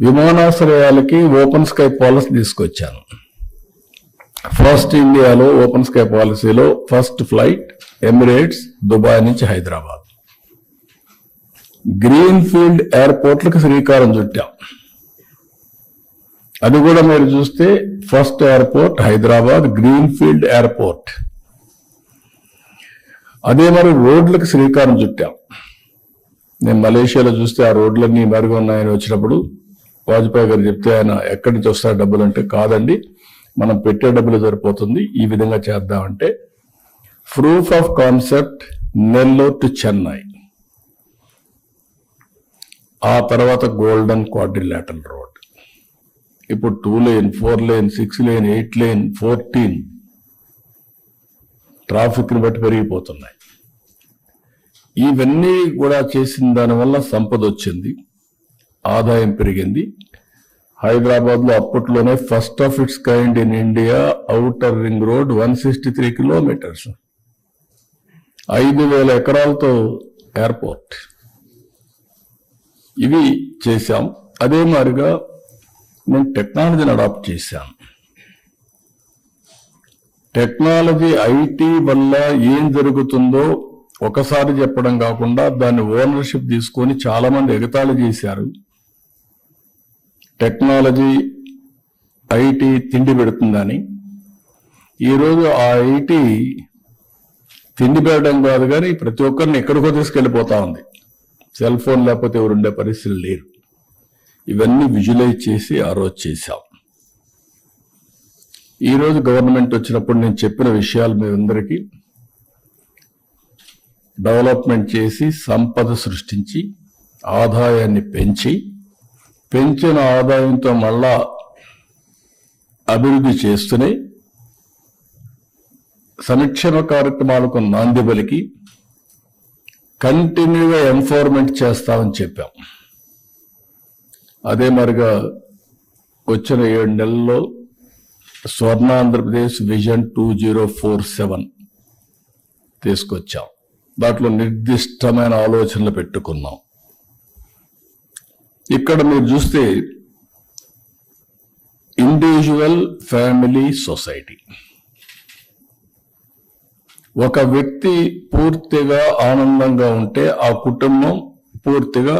విమానాశ్రయాలకి open sky policy తీసుకొచ్చాను. First ఇండియాలో open sky పాలసీలో ఫస్ట్ ఫ్లైట్ ఎమిరేట్స్ దుబాయ్ నుంచి హైదరాబాద్. గ్రీన్ ఫీల్డ్ ఎయిర్పోర్ట్లకు శ్రీకారం చుట్టాం. అది కూడా మీరు చూస్తే first airport Hyderabad green field airport. అదే మరి రోడ్లకు శ్రీకారం చుట్టాం. నేను మలేషియాలో చూస్తే ఆ రోడ్లన్నీ మెరుగు ఉన్నాయని వచ్చినప్పుడు వాజ్పేయి గారు చెప్తే ఆయన ఎక్కడి నుంచి వస్తారు డబ్బులు అంటే కాదండి మనం పెట్టే డబ్బులు సరిపోతుంది ఈ విధంగా చేద్దామంటే proof of concept Nellore to Chennai. ఆ తర్వాత గోల్డెన్ క్వాడ్రిలాటరల్ రోడ్ ఇప్పుడు two lane four lane six lane eight lane fourteen ట్రాఫిక్ని బట్టి పెరిగిపోతున్నాయి. ఇవన్నీ కూడా చేసిన దానివల్ల సంపద వచ్చింది. ఆదాయం పెరిగింది. హైదరాబాద్లో అప్పట్లోనే first of its kind in India outer ring road one sixty three kilometres ఐదు వేల ఎకరాలతో ఎయిర్పోర్ట్ ఇవి చేశాం. అదే మాదిరిగా నేను టెక్నాలజీని అడాప్ట్ చేశాను టెక్నాలజీ ఐటీ వల్ల ఏం జరుగుతుందో ఒకసారి చెప్పడం కాకుండా దాన్ని ఓనర్షిప్ తీసుకొని చాలామంది ఎగతాళి చేశారు. టెక్నాలజీ ఐటీ తిండి పెడుతుందని. ఈరోజు ఆ ఐటీ తిండి పెట్టడం కాదు కానీ ప్రతి ఒక్కరిని ఎక్కడికో తీసుకెళ్ళిపోతా ఉంది. సెల్ ఫోన్ లేకపోతే ఎవరుండే పరిస్థితులు లేరు. ఇవన్నీ విజువలైజ్ చేసి ఆ రోజు చేశాం. ఈరోజు గవర్నమెంట్ వచ్చినప్పుడు నేను చెప్పిన విషయాలు మీ అందరికీ డెవలప్మెంట్ చేసి సంపద సృష్టించి ఆదాయాన్ని పెంచి పెంచిన ఆదాయంతో మళ్ళా అభివృద్ధి చేస్తూనే సంక్షేమ కార్యక్రమాలకు నాంది పలికి కంటిన్యూగా ఎంఫోర్మెంట్ చేస్తామని చెప్పాం. అదే మరిగా వచ్చిన ఏడు నెలల్లో Swarna Andhra Pradesh vision two zero four seven తీసుకొచ్చాం. దాంట్లో నిర్దిష్టమైన ఆలోచనలు పెట్టుకున్నాం. ఇక్కడ మీరు చూస్తే ఇండివిజువల్ ఫ్యామిలీ సొసైటీ ఒక వ్యక్తి పూర్తిగా ఆనందంగా ఉంటే ఆ కుటుంబం పూర్తిగా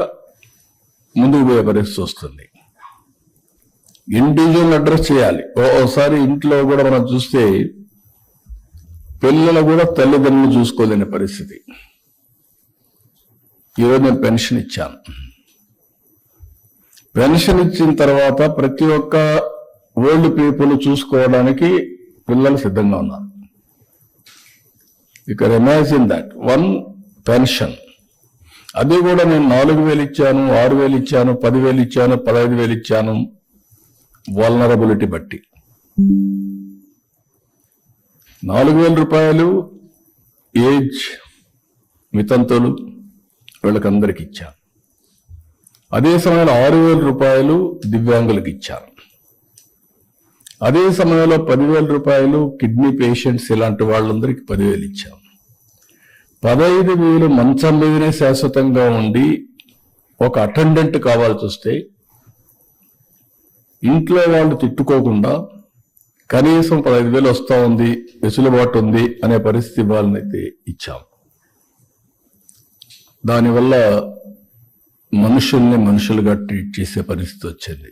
ముందుకు పోయే పరిస్థితి వస్తుంది. ఇండివిజువల్ అడ్రస్ చేయాలి. ఓసారి ఇంట్లో కూడా మనం చూస్తే పిల్లలు కూడా తల్లిదండ్రులు చూసుకోలేని పరిస్థితి. ఈరోజు నేను పెన్షన్ ఇచ్చాను. పెన్షన్ ఇచ్చిన తర్వాత ప్రతి ఒక్క ఓల్డ్ పీపుల్ చూసుకోవడానికి పిల్లలు సిద్ధంగా ఉన్నారు. ఇక్కడ ఇమాజిన్ దట్ వన్ పెన్షన్ అది కూడా నేను నాలుగు వేలు ఇచ్చాను ఆరు వేలు ఇచ్చాను పదివేలు ఇచ్చాను పదహైదు వేలు ఇచ్చాను. వల్నరబిలిటీ బట్టి. నాలుగు వేల రూపాయలు ఏజ్ మితంతులు వీళ్ళకందరికి ఇచ్చాను. అదే సమయంలో ఆరు వేల రూపాయలు దివ్యాంగులకు ఇచ్చారు. అదే సమయంలో పదివేల రూపాయలు కిడ్నీ పేషెంట్స్ ఇలాంటి వాళ్ళందరికీ పదివేలు ఇచ్చాం పదహైదు వేలు మంచం మీదనే శాశ్వతంగా ఉండి ఒక అటెండెంట్ కావాల్సి వస్తే ఇంట్లో వాళ్ళు తిట్టుకోకుండా కనీసం పదహైదు వేలు వస్తూ ఉంది వెసులుబాటు ఉంది అనే పరిస్థితి వాళ్ళనైతే ఇచ్చాం. దానివల్ల మనుషుల్ని మనుషులుగా ట్రీట్ చేసే పరిస్థితి వచ్చింది.